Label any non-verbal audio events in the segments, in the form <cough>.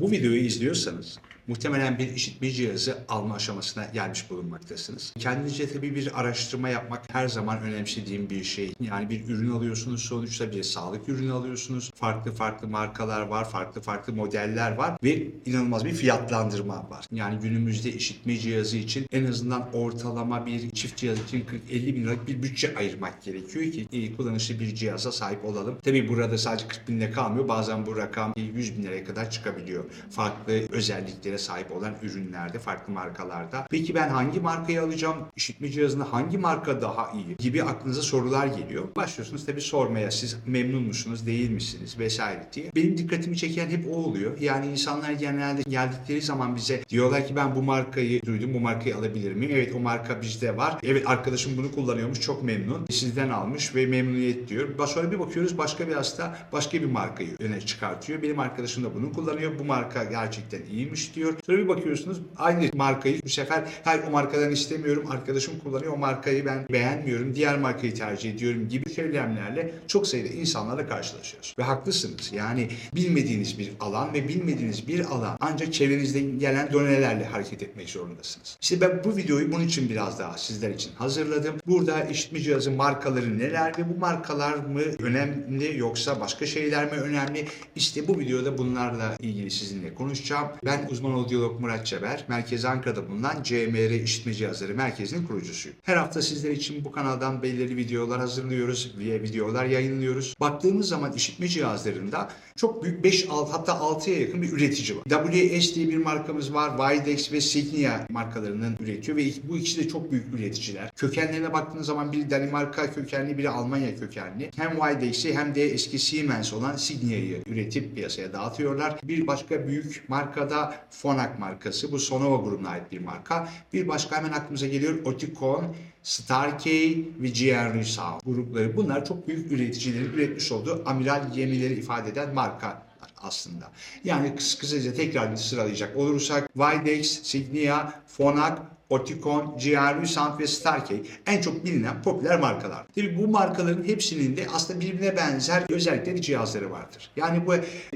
Bu videoyu izliyorsanız muhtemelen bir işitme cihazı alma aşamasına gelmiş bulunmaktasınız. Kendince tabii bir araştırma yapmak her zaman önemsediğim bir şey. Yani bir ürün alıyorsunuz sonuçta bir sağlık ürünü alıyorsunuz. Farklı farklı markalar var, farklı farklı modeller var ve inanılmaz bir fiyatlandırma var. Yani günümüzde işitme cihazı için en azından ortalama bir çift cihaz için 40-50 bin liralık bir bütçe ayırmak gerekiyor ki iyi kullanışlı bir cihaza sahip olalım. Tabii burada sadece 40 binle kalmıyor. Bazen bu rakam 100 bin liraya kadar çıkabiliyor. Farklı özelliklere sahip olan ürünlerde, farklı markalarda. Peki ben hangi markayı alacağım? İşitme cihazında hangi marka daha iyi? Gibi aklınıza sorular geliyor. Başlıyorsunuz tabii sormaya. Siz memnun musunuz, değil misiniz vesaire diye. Benim dikkatimi çeken hep o oluyor. Yani insanlar genelde geldikleri zaman bize diyorlar ki ben bu markayı duydum, bu markayı alabilir miyim? Evet o marka bizde var. Evet arkadaşım bunu kullanıyormuş, çok memnun. Sizden almış ve memnuniyet diyor. Sonra bir bakıyoruz başka bir hasta başka bir markayı öne çıkartıyor. Benim arkadaşım da bunu kullanıyor. Bu marka gerçekten iyiymiş diyor. Sonra bir bakıyorsunuz aynı markayı bu sefer hayır o markadan istemiyorum. Arkadaşım kullanıyor. O markayı ben beğenmiyorum. Diğer markayı tercih ediyorum gibi söylemlerle çok sayıda insanlarla karşılaşıyoruz. Ve haklısınız. Yani bilmediğiniz bir alan ve bilmediğiniz bir alan ancak çevrenizden gelen donelerle hareket etmek zorundasınız. İşte ben bu videoyu bunun için biraz daha sizler için hazırladım. Burada işitme cihazı markaları neler ve bu markalar mı önemli yoksa başka şeyler mi önemli? İşte bu videoda bunlarla ilgili sizinle konuşacağım. Ben uzman odyolog Murat Çeber. Merkez Ankara'da bulunan CMR İşitme Cihazları Merkezi'nin kurucusuyum. Her hafta sizler için bu kanaldan belirli videolar hazırlıyoruz videolar yayınlıyoruz. Baktığımız zaman işitme cihazlarında çok büyük 5-6 hatta 6'ya yakın bir üretici var. WS diye bir markamız var. Widex ve Signia markalarının üretiyor ve bu ikisi de çok büyük üreticiler. Kökenlerine baktığınız zaman biri Danimarka kökenli, biri Almanya kökenli. Hem Widex'i hem de eski Siemens olan Signia'yı üretip piyasaya dağıtıyorlar. Bir başka büyük markada Phonak markası. Bu Sonova grubuna ait bir marka. Bir başka hemen aklımıza geliyor Oticon, Starkey ve GR Sound grupları. Bunlar çok büyük üreticilerin üretmiş olduğu amiral gemileri ifade eden marka aslında. Yani kıs kısaca tekrar bir sıralayacak olursak Widex, Signia, Phonak, Oticon, GRU Sound ve Starkey en çok bilinen popüler markalar. Tabii bu markaların hepsinin de aslında birbirine benzer özellikleri cihazları vardır. Yani bu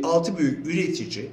altı büyük üretici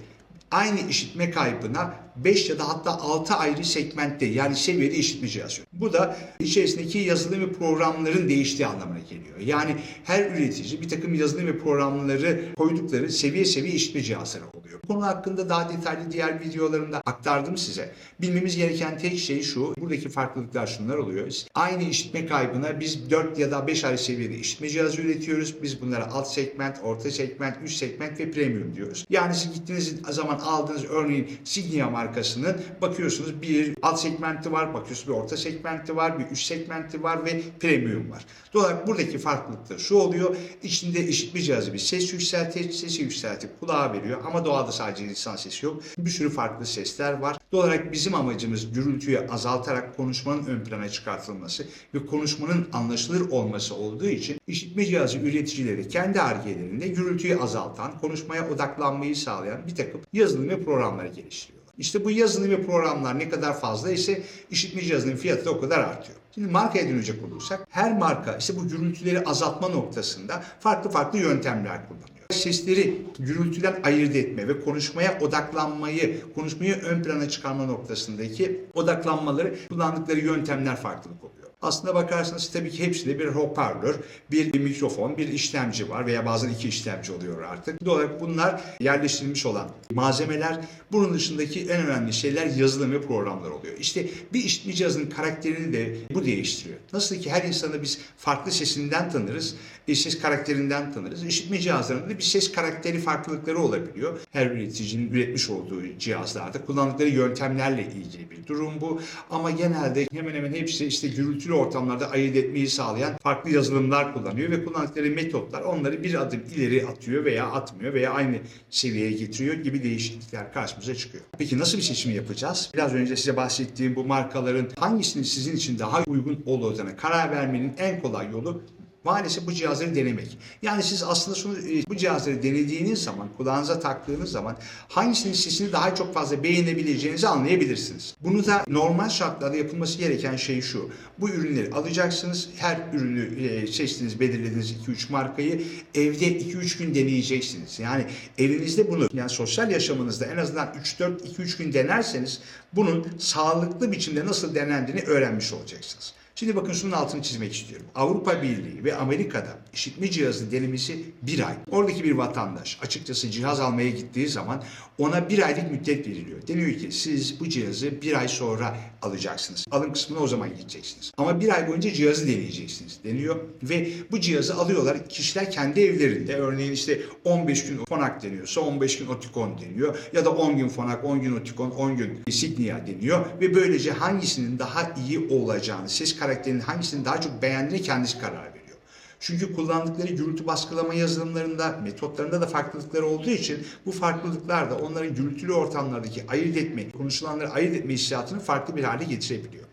aynı işitme kaybına 5 ya da hatta 6 ayrı segmentte yani seviyede işitme cihazı. Bu da içerisindeki yazılım ve programların değiştiği anlamına geliyor. Yani her üretici bir takım yazılım ve programları koydukları seviye seviye işitme cihazları oluyor. Bu konu hakkında daha detaylı diğer videolarımda aktardım size. Bilmemiz gereken tek şey şu. Buradaki farklılıklar şunlar oluyor. Aynı işitme kaybına biz 4 ya da 5 ayrı seviyede işitme cihazı üretiyoruz. Biz bunlara alt segment, orta segment, üst segment ve premium diyoruz. Yani siz gittiğiniz zaman aldığınız örneğin Signia markasının bakıyorsunuz bir alt segmenti var, bakıyorsunuz bir orta segmenti var, bir üst segmenti var ve premium var. Dolayısıyla buradaki farklılık da şu oluyor. İçinde işitme cihazı bir ses yükseltiyor, sesi yükseltip kulağa veriyor ama doğada sadece insan sesi yok. Bir sürü farklı sesler var. Doğal bizim amacımız gürültüyü azaltarak konuşmanın ön plana çıkartılması ve konuşmanın anlaşılır olması olduğu için işitme cihazı üreticileri kendi argelerinde gürültüyü azaltan, konuşmaya odaklanmayı sağlayan bir takım yazılım ve programlar geliştiriyorlar. İşte bu yazılım ve programlar ne kadar fazla ise işitme cihazının fiyatı da o kadar artıyor. Şimdi markaya dönecek olursak her marka işte bu gürültüleri azaltma noktasında farklı farklı yöntemler kullanıyor. Sesleri gürültüden ayırt etme ve konuşmaya odaklanmayı, konuşmayı ön plana çıkarma noktasındaki odaklanmaları kullandıkları yöntemler farklılık oluyor. Aslında bakarsanız tabii ki hepsinde bir hoparlör, bir mikrofon, bir işlemci var veya bazen iki işlemci oluyor artık. Dolayısıyla bunlar yerleştirilmiş olan malzemeler. Bunun dışındaki en önemli şeyler yazılım ve programlar oluyor. İşte bir işitme cihazının karakterini de bu değiştiriyor. Nasıl ki her insanı biz farklı sesinden tanırız, ses karakterinden tanırız. İşitme cihazlarında da bir ses karakteri farklılıkları olabiliyor. Her üreticinin üretmiş olduğu cihazlarda kullandıkları yöntemlerle ilgili bir durum bu. Ama genelde hemen hemen hepsi işte gürültülü ortamlarda ayırt etmeyi sağlayan farklı yazılımlar kullanıyor ve kullandıkları metotlar onları bir adım ileri atıyor veya atmıyor veya aynı seviyeye getiriyor gibi değişiklikler karşımıza çıkıyor. Peki nasıl bir seçim yapacağız? Biraz önce size bahsettiğim bu markaların hangisinin sizin için daha uygun olduğuna karar vermenin en kolay yolu Maalesef bu cihazları denemek. Yani siz aslında şunu, e, bu cihazları denediğiniz zaman, kulağınıza taktığınız zaman hangisinin sesini daha çok fazla beğenebileceğinizi anlayabilirsiniz. Bunu da normal şartlarda yapılması gereken şey şu. Bu ürünleri alacaksınız. Her ürünü e, seçtiniz, belirlediğiniz 2-3 markayı evde 2-3 gün deneyeceksiniz. Yani evinizde bunu yani sosyal yaşamınızda en azından 3-4-2-3 gün denerseniz bunun sağlıklı biçimde nasıl denendiğini öğrenmiş olacaksınız. Şimdi bakın şunun altını çizmek istiyorum. Avrupa Birliği ve Amerika'da işitme cihazı denemesi bir ay. Oradaki bir vatandaş açıkçası cihaz almaya gittiği zaman ona bir aylık müddet veriliyor. Deniyor ki siz bu cihazı bir ay sonra alacaksınız. Alım kısmına o zaman gideceksiniz. Ama bir ay boyunca cihazı deneyeceksiniz deniyor. Ve bu cihazı alıyorlar kişiler kendi evlerinde. Örneğin işte 15 gün fonak deniyorsa 15 gün otikon deniyor. Ya da 10 gün fonak, 10 gün otikon, 10 gün signia deniyor. Ve böylece hangisinin daha iyi olacağını, ses karakterinin hangisini daha çok beğendiğini kendisi karar veriyor. Çünkü kullandıkları gürültü baskılama yazılımlarında, metotlarında da farklılıkları olduğu için bu farklılıklar da onların gürültülü ortamlardaki ayırt etme, konuşulanları ayırt etme hissiyatını farklı bir hale getirebiliyor.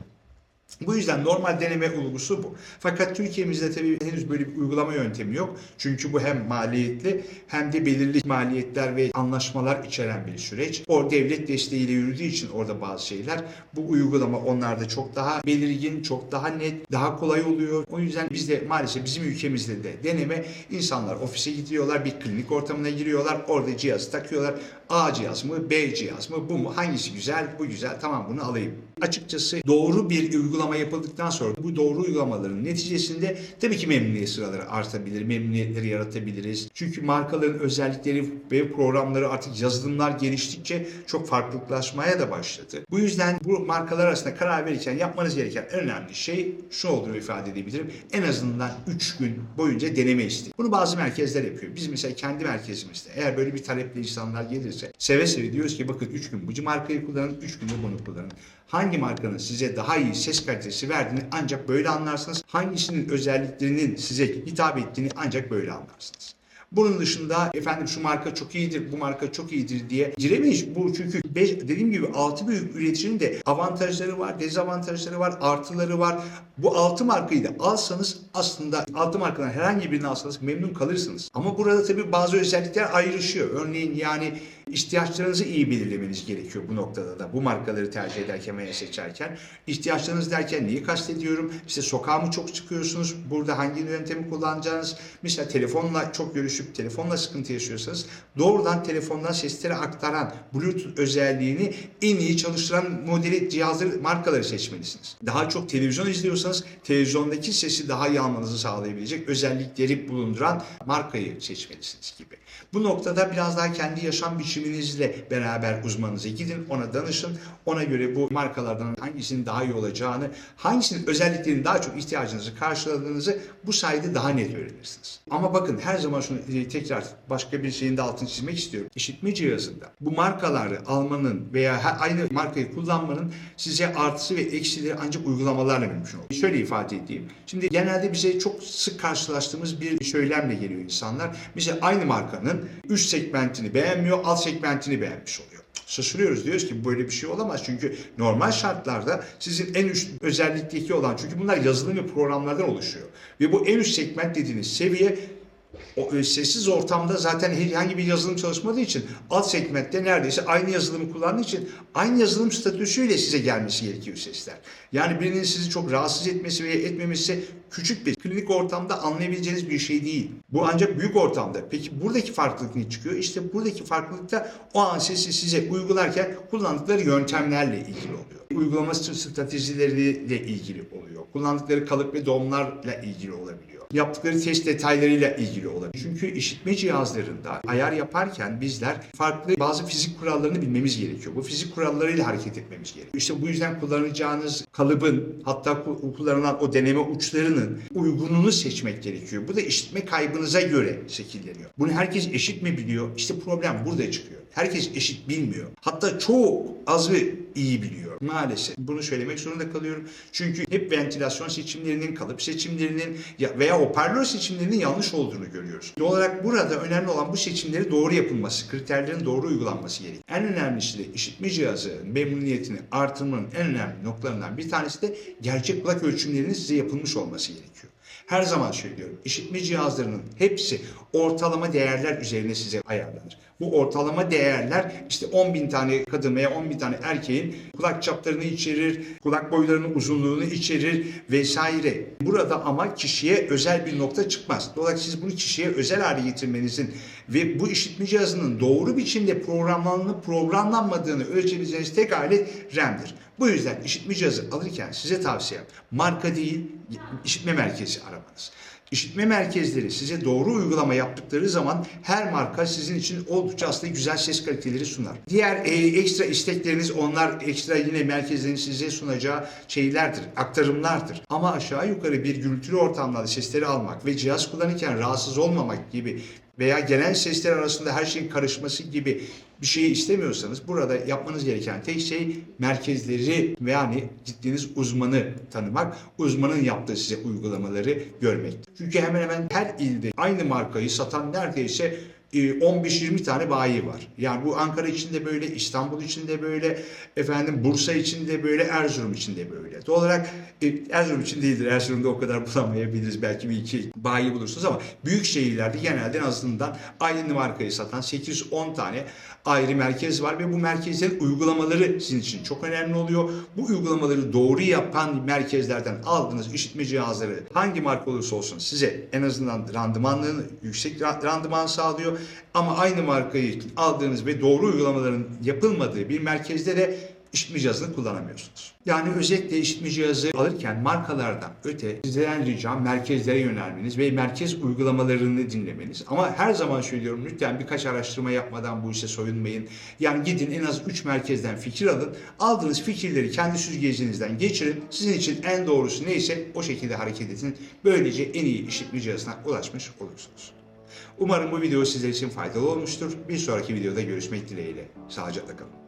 Bu yüzden normal deneme olgusu bu. Fakat Türkiye'mizde tabii henüz böyle bir uygulama yöntemi yok. Çünkü bu hem maliyetli hem de belirli maliyetler ve anlaşmalar içeren bir süreç. O devlet desteğiyle yürüdüğü için orada bazı şeyler bu uygulama onlarda çok daha belirgin, çok daha net, daha kolay oluyor. O yüzden bizde maalesef bizim ülkemizde de deneme insanlar ofise gidiyorlar, bir klinik ortamına giriyorlar, orada cihazı takıyorlar. A cihaz mı, B cihaz mı, bu mu? Hangisi güzel? Bu güzel. Tamam bunu alayım. Açıkçası doğru bir uygulama yapıldıktan sonra bu doğru uygulamaların neticesinde tabii ki memnuniyet sıraları artabilir, memnuniyetleri yaratabiliriz. Çünkü markaların özellikleri ve programları artık yazılımlar geliştikçe çok farklılaşmaya da başladı. Bu yüzden bu markalar arasında karar verirken yapmanız gereken en önemli şey şu olduğunu ifade edebilirim. En azından 3 gün boyunca deneme isteği. Bunu bazı merkezler yapıyor. Biz mesela kendi merkezimizde eğer böyle bir taleple insanlar gelirse seve seve diyoruz ki bakın 3 gün bu markayı kullanın, 3 günde bunu kullanın. Hangi markanın size daha iyi ses kalitesi verdiğini ancak böyle anlarsınız. Hangisinin özelliklerinin size hitap ettiğini ancak böyle anlarsınız. Bunun dışında efendim şu marka çok iyidir, bu marka çok iyidir diye giremeyiz. Bu çünkü beş, dediğim gibi altı büyük üreticinin de avantajları var, dezavantajları var, artıları var. Bu altı markayı da alsanız aslında altı markadan herhangi birini alsanız memnun kalırsınız. Ama burada tabii bazı özellikler ayrışıyor. Örneğin yani ihtiyaçlarınızı iyi belirlemeniz gerekiyor bu noktada da. Bu markaları tercih ederken veya seçerken. ihtiyaçlarınız derken neyi kastediyorum? İşte sokağa mı çok çıkıyorsunuz? Burada hangi yöntemi kullanacağınız? Mesela telefonla çok görüşüp telefonla sıkıntı yaşıyorsanız doğrudan telefondan sesleri aktaran Bluetooth özelliğini en iyi çalıştıran modeli cihazları markaları seçmelisiniz. Daha çok televizyon izliyorsanız televizyondaki sesi daha iyi almanızı sağlayabilecek özellikleri bulunduran markayı seçmelisiniz gibi. Bu noktada biraz daha kendi yaşam biçiminizle beraber uzmanınıza gidin, ona danışın. Ona göre bu markalardan hangisinin daha iyi olacağını, hangisinin özelliklerinin daha çok ihtiyacınızı karşıladığınızı bu sayede daha net öğrenirsiniz. Ama bakın her zaman şunu e, tekrar başka bir şeyin de altını çizmek istiyorum. İşitme cihazında bu markaları almanın veya aynı markayı kullanmanın size artısı ve eksileri ancak uygulamalarla mümkün olur. Şöyle ifade edeyim. Şimdi genelde bize çok sık karşılaştığımız bir söylemle geliyor insanlar. Mesela aynı markanın üst segmentini beğenmiyor, alt segmentini beğenmiş oluyor. Şaşırıyoruz diyoruz ki böyle bir şey olamaz. Çünkü normal şartlarda sizin en üst özellikteki olan çünkü bunlar yazılım ve programlardan oluşuyor. Ve bu en üst segment dediğiniz seviye o e, sessiz ortamda zaten herhangi bir yazılım çalışmadığı için alt segmentte neredeyse aynı yazılımı kullandığı için aynı yazılım statüsüyle size gelmesi gerekiyor sesler. Yani birinin sizi çok rahatsız etmesi veya etmemesi küçük bir klinik ortamda anlayabileceğiniz bir şey değil. Bu ancak büyük ortamda. Peki buradaki farklılık ne çıkıyor? İşte buradaki farklılık da o an sesi size uygularken kullandıkları yöntemlerle ilgili oluyor. Uygulama stratejileriyle ilgili oluyor. Kullandıkları kalıp ve donlarla ilgili olabiliyor. Yaptıkları test detaylarıyla ilgili olabilir. Çünkü işitme cihazlarında ayar yaparken bizler farklı bazı fizik kurallarını bilmemiz gerekiyor. Bu fizik kurallarıyla hareket etmemiz gerekiyor. İşte bu yüzden kullanacağınız kalıbın hatta ku- kullanılan o deneme uçlarının uygununu seçmek gerekiyor. Bu da işitme kaybınıza göre şekilleniyor. Bunu herkes eşit mi biliyor? İşte problem burada çıkıyor. Herkes eşit bilmiyor. Hatta çoğu az ve iyi biliyor. Maalesef. Bunu söylemek zorunda kalıyorum. Çünkü hep ventilasyon seçimlerinin, kalıp seçimlerinin ya- veya hoparlör seçimlerinin yanlış olduğunu görüyoruz. Doğal olarak burada önemli olan bu seçimleri doğru yapılması, kriterlerin doğru uygulanması gerekiyor. En önemlisi de işitme cihazı memnuniyetini artırmanın en önemli noktalarından bir tanesi de gerçek kulak ölçümlerinin size yapılmış olması gerekiyor. Her zaman söylüyorum. işitme cihazlarının hepsi ortalama değerler üzerine size ayarlanır. Bu ortalama değerler işte 10 bin tane kadın veya 10 bin tane erkeğin kulak çaplarını içerir, kulak boylarının uzunluğunu içerir vesaire. Burada ama kişiye özel bir nokta çıkmaz. Dolayısıyla siz bunu kişiye özel hale getirmenizin ve bu işitme cihazının doğru biçimde programlanıp programlanmadığını ölçebileceğiniz tek alet RAM'dir. Bu yüzden işitme cihazı alırken size tavsiyem marka değil işitme merkezi aramanız. İşitme merkezleri size doğru uygulama yaptıkları zaman her marka sizin için oldukça aslında güzel ses kaliteleri sunar. Diğer e, ekstra istekleriniz onlar ekstra yine merkezlerin size sunacağı şeylerdir, aktarımlardır. Ama aşağı yukarı bir gürültülü ortamlarda sesleri almak ve cihaz kullanırken rahatsız olmamak gibi veya genel sesler arasında her şeyin karışması gibi bir şeyi istemiyorsanız burada yapmanız gereken tek şey merkezleri ve yani gittiğiniz uzmanı tanımak, uzmanın yaptığı size uygulamaları görmek. Çünkü hemen hemen her ilde aynı markayı satan neredeyse 15-20 tane bayi var. Yani bu Ankara için de böyle, İstanbul için de böyle, efendim Bursa için de böyle, Erzurum için de böyle. Doğal olarak e, Erzurum için değildir. Erzurum'da o kadar <laughs> bulamayabiliriz. Belki bir iki bayi bulursunuz ama büyük şehirlerde genelde en azından aynı markayı satan 810 tane ayrı merkez var ve bu merkezlerin uygulamaları sizin için çok önemli oluyor. Bu uygulamaları doğru yapan merkezlerden aldığınız işitme cihazları hangi marka olursa olsun size en azından randımanlığını yüksek ra- randıman sağlıyor. Ama aynı markayı aldığınız ve doğru uygulamaların yapılmadığı bir merkezde de işitme cihazını kullanamıyorsunuz. Yani özetle işitme cihazı alırken markalardan öte sizden ricam merkezlere yönelmeniz ve merkez uygulamalarını dinlemeniz. Ama her zaman söylüyorum lütfen birkaç araştırma yapmadan bu işe soyunmayın. Yani gidin en az 3 merkezden fikir alın. Aldığınız fikirleri kendi süzgecinizden geçirin. Sizin için en doğrusu neyse o şekilde hareket edin. Böylece en iyi işitme cihazına ulaşmış olursunuz. Umarım bu video sizler için faydalı olmuştur. Bir sonraki videoda görüşmek dileğiyle. Sağlıcakla kalın.